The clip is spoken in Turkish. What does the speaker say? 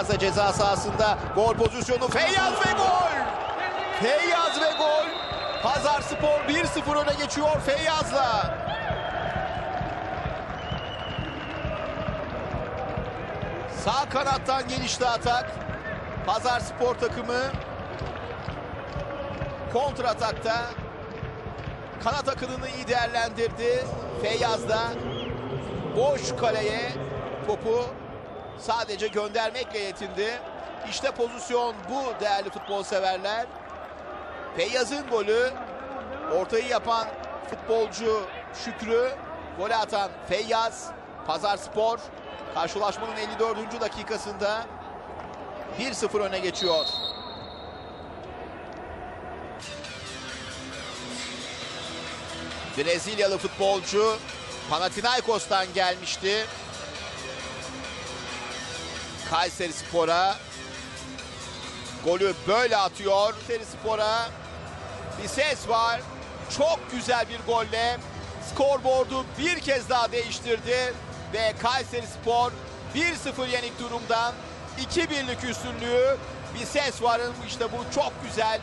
Feyyaz da ceza sahasında gol pozisyonu. Feyyaz ve gol! Feyyaz ve gol! Hazar Spor 1-0 öne geçiyor Feyyaz'la. Sağ kanattan gelişti atak. Pazar Spor takımı kontra atakta kanat akınını iyi değerlendirdi. Feyyaz da boş kaleye topu sadece göndermekle yetindi. İşte pozisyon bu değerli futbol severler. Feyyaz'ın golü ortayı yapan futbolcu Şükrü, golü atan Feyyaz, Pazar Spor karşılaşmanın 54. dakikasında 1-0 öne geçiyor. Brezilyalı futbolcu Panathinaikos'tan gelmişti. Kayseri Spor'a golü böyle atıyor. Kayseri Spor'a bir ses var. Çok güzel bir golle skorboardu bir kez daha değiştirdi ve Kayseri Spor 1-0 yenik durumdan 2 birlik üstünlüğü bir ses varın işte bu çok güzel